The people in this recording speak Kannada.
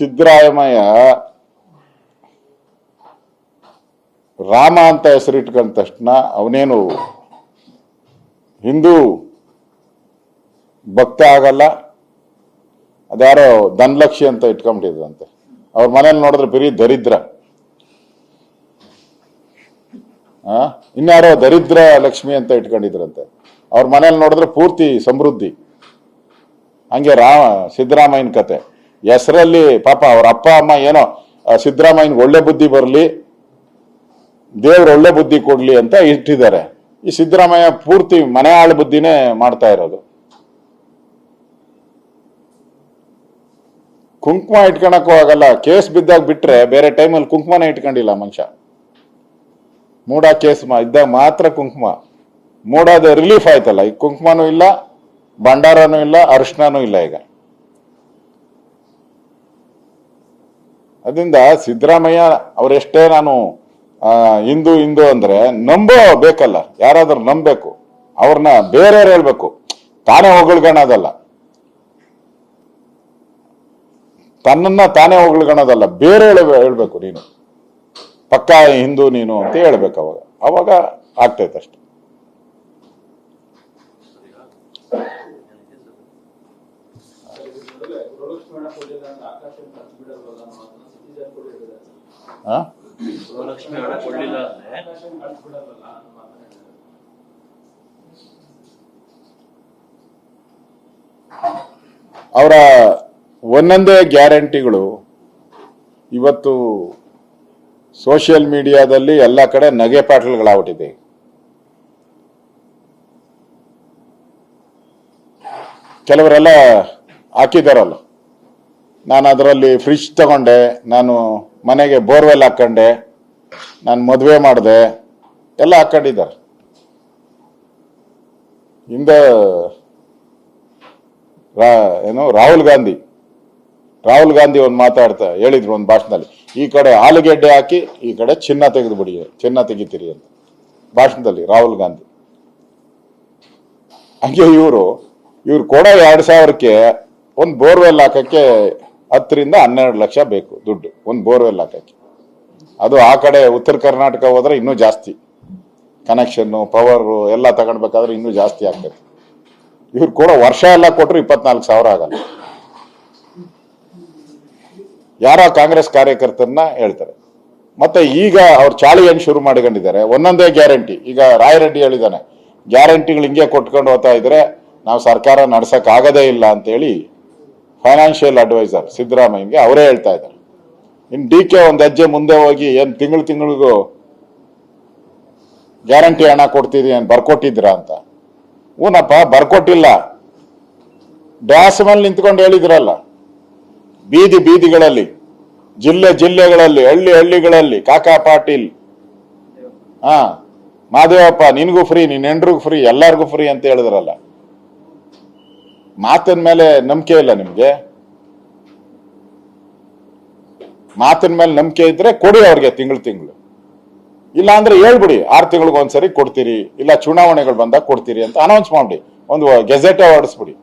ಸಿದ್ದರಾಮಯ್ಯ ರಾಮ ಅಂತ ಹೆಸರಿಟ್ಕೊಂಡ ತಕ್ಷಣ ಅವನೇನು ಹಿಂದೂ ಭಕ್ತ ಆಗಲ್ಲ, ಅದ್ಯಾರೋ ಧನಲಕ್ಷ್ಮಿ ಅಂತ ಇಟ್ಕೊಂಬಿಟ್ಟಿದ್ರಂತೆ ಅವ್ರ ಮನೇಲಿ ನೋಡಿದ್ರೆ ಬರೀ ದರಿದ್ರ. ಇನ್ಯಾರೋ ದರಿದ್ರ ಲಕ್ಷ್ಮಿ ಅಂತ ಇಟ್ಕೊಂಡಿದ್ರಂತೆ. ಅವ್ರ ಮನೇಲಿ ನೋಡಿದ್ರೆ ಪೂರ್ತಿ ಸಮೃದ್ಧಿ. ಹಂಗೆ ರಾಮ, ಸಿದ್ದರಾಮಯ್ಯನ ಕತೆ. ಹೆಸರಲ್ಲಿ ಪಾಪ ಅವ್ರ ಅಪ್ಪ ಅಮ್ಮ ಏನೋ ಆ, ಒಳ್ಳೆ ಬುದ್ಧಿ ಬರಲಿ ದೇವ್ರು ಒಳ್ಳೆ ಬುದ್ಧಿ ಕೊಡ್ಲಿ ಅಂತ ಇಟ್ಟಿದ್ದಾರೆ. ಈ ಸಿದ್ದರಾಮಯ್ಯ ಪೂರ್ತಿ ಮನೆ ಆಳು ಬುದ್ಧಿನೇ ಮಾಡ್ತಾ ಇರೋದು. ಕುಂಕುಮ ಇಟ್ಕೊಳಕ್ಕೂ ಆಗಲ್ಲ ಕೇಸ್ ಬಿದ್ದಾಗ ಬಿಟ್ರೆ ಬೇರೆ ಟೈಮಲ್ಲಿ ಕುಂಕುಮನೇ ಇಟ್ಕೊಂಡಿಲ್ಲ ಮನುಷ್ಯ. ಮೂಡ ಕೇಸ್ ಇದ್ದಾಗ ಮಾತ್ರ ಕುಂಕುಮ. ಮೂಡಾದ ರಿಲೀಫ್ ಆಯ್ತಲ್ಲ ಈಗ ಕುಂಕುಮನೂ ಇಲ್ಲ ಭಂಡಾರನೂ ಇಲ್ಲ ಅರಿಶಿನೂ ಇಲ್ಲ ಈಗ. ಅದರಿಂದ ಸಿದ್ದರಾಮಯ್ಯ ಅವರೆಷ್ಟೇ ನಾನು ಹಿಂದೂ ಹಿಂದೂ ಅಂದ್ರೆ ನಂಬೋ ಬೇಕಲ್ಲ. ಯಾರಾದರೂ ನಂಬಬೇಕು. ಅವ್ರನ್ನ ಬೇರೆಯವ್ರು ಹೇಳ್ಬೇಕು. ತಾನೇ ಹೊಗಳ್ಗಣದಲ್ಲ. ತನ್ನನ್ನ ತಾನೇ ಹೊಗಳ್ಗಣದಲ್ಲ. ಬೇರೆ ಹೇಳ್ಬೇಕು ನೀನು. ಪಕ್ಕಾ ಹಿಂದೂ ನೀನು ಅಂತ ಹೇಳ್ಬೇಕು ಅವಾಗ. ಅವಾಗ ಆಗ್ತೈತೆ ಅಷ್ಟೆ. ಅವರ ಒಂದೊಂದೇ ಗ್ಯಾರಂಟಿಗಳು ಇವತ್ತು ಸೋಷಿಯಲ್ ಮೀಡಿಯಾದಲ್ಲಿ ಎಲ್ಲ ಕಡೆ ನಗೆ ಪಾಟಲ್ಗಳಾಗ್ಬಿಟ್ಟಿದೆ. ಕೆಲವರೆಲ್ಲ ಹಾಕಿದಾರಲ್ಲ ನಾನು ಅದರಲ್ಲಿ ಫ್ರಿಜ್ ತಗೊಂಡೆ, ನಾನು ಮನೆಗೆ ಬೋರ್ವೆಲ್ ಹಾಕೊಂಡೆ ನಾನು ಮದುವೆ ಮಾಡಿದೆ, ಎಲ್ಲ ಹಾಕೊಂಡಿದ್ದಾರೆ ಹಿಂದೆ ರಾ, ಏನು, ರಾಹುಲ್ ಗಾಂಧಿ. ರಾಹುಲ್ ಗಾಂಧಿ ಒಂದು ಮಾತಾಡ್ತಾ ಹೇಳಿದ್ರು ಒಂದು ಭಾಷಣದಲ್ಲಿ, ಈ ಕಡೆ ಆಲೂಗೆಡ್ಡೆ ಹಾಕಿ, ಈ ಕಡೆ ಚಿನ್ನ ತೆಗೆದು ಬಿಡಿ ಚಿನ್ನ ತೆಗಿತೀರಿ ಅಂತ. ಭಾಷಣದಲ್ಲಿ ರಾಹುಲ್ ಗಾಂಧಿ. ಹಂಗೆ ಇವರು, ಇವ್ರು ಕೊಡೋ ಎರಡು ಸಾವಿರಕ್ಕೆ ಒಂದು ಬೋರ್ವೆಲ್ ಹಾಕಕ್ಕೆ ಹತ್ತರಿಂದ ಹನ್ನೆರಡು ಲಕ್ಷ ಬೇಕು ದುಡ್ಡು, ಒಂದು ಬೋರ್ವೆಲ್ ಹಾಕಕ್ಕೆ. ಅದು ಆ ಕಡೆ ಉತ್ತರ ಕರ್ನಾಟಕ ಹೋದ್ರೆ ಇನ್ನೂ ಜಾಸ್ತಿ. ಕನೆಕ್ಷನ್ನು ಪವರು ಎಲ್ಲ ತಗೊಳ್ಬೇಕಾದ್ರೆ ಇನ್ನೂ ಜಾಸ್ತಿ ಆಗ್ತದೆ. ಇವ್ರು ಕೂಡ ವರ್ಷ ಎಲ್ಲ ಕೊಟ್ಟರು ಇಪ್ಪತ್ನಾಲ್ಕು ಸಾವಿರ ಆಗಲ್ಲ. ಯಾರೋ ಕಾಂಗ್ರೆಸ್ ಕಾರ್ಯಕರ್ತರನ್ನ ಹೇಳ್ತಾರೆ. ಮತ್ತೆ ಈಗ ಅವ್ರು ಚಾಳಿ ಏನ್ ಶುರು ಮಾಡ್ಕೊಂಡಿದ್ದಾರೆ, ಒಂದೊಂದೇ ಗ್ಯಾರಂಟಿ. ಈಗ ರಾಯರೆಡ್ಡಿ ಹೇಳಿದಾನೆ ಗ್ಯಾರಂಟಿಗಳು ಹಿಂಗೆ ಕೊಟ್ಕೊಂಡು ಹೋಗ್ತಾ ಇದ್ರೆ ನಾವು ಸರ್ಕಾರ ನಡ್ಸಕ್ ಇಲ್ಲ ಅಂತೇಳಿ ಫೈನಾನ್ಷಿಯಲ್ ಅಡ್ವೈಸರ್ ಸಿದ್ದರಾಮಯ್ಯಗೆ ಅವರೇ ಹೇಳ್ತಾ ಇದ್ದಾರೆ. ಇನ್ ಡಿ ಕೆ ಒಂದು ಹೆಜ್ಜೆ ಮುಂದೆ ಹೋಗಿ ಏನು ತಿಂಗಳು ತಿಂಗಳಿಗೂ ಗ್ಯಾರಂಟಿ ಹಣ ಕೊಡ್ತೀರಿ ಏನು ಬರ್ಕೊಟ್ಟಿದ್ದೀರಾ ಅಂತ. ಊನಪ್ಪ ಬರ್ಕೊಟ್ಟಿಲ್ಲ. ಡ್ಯಾಸ್ ಮೇಲೆ ನಿಂತ್ಕೊಂಡು ಹೇಳಿದ್ರಲ್ಲ. ಬೀದಿ ಬೀದಿಗಳಲ್ಲಿ, ಜಿಲ್ಲೆ ಜಿಲ್ಲೆಗಳಲ್ಲಿ, ಹಳ್ಳಿ ಹಳ್ಳಿಗಳಲ್ಲಿ, ಕಾಕಾ ಪಾಟೀಲ್, ಹಾ, ಮಾದೇವಪ್ಪ, ನಿನಗೂ ಫ್ರೀ ನಿನ್ನ ಹೆಂಡ್ರಿಗೂ ಫ್ರೀ ಎಲ್ಲರಿಗೂ ಫ್ರೀ ಅಂತ ಹೇಳಿದ್ರಲ್ಲ. ಮಾತಿನ ಮೇಲೆ ನಂಬಿಕೆ ಇಲ್ಲ ನಿಮ್ಗೆ. ಮಾತಿನ ಮೇಲೆ ನಂಬಿಕೆ ಇದ್ರೆ ಕೊಡಿ ಅವ್ರಿಗೆ ತಿಂಗಳು ತಿಂಗಳು. ಇಲ್ಲ ಅಂದ್ರೆ ಹೇಳ್ಬಿಡಿ, ಆರು ತಿಂಗಳಿಗೆ ಒಂದ್ಸರಿ ಕೊಡ್ತೀರಿ, ಇಲ್ಲ ಚುನಾವಣೆಗಳು ಬಂದಾಗ ಕೊಡ್ತೀರಿ ಅಂತ ಅನೌನ್ಸ್ ಮಾಡಿ ಒಂದು ಗೆಜೆಟ್ ಹೊರಡಿಸ್ಬಿಡಿ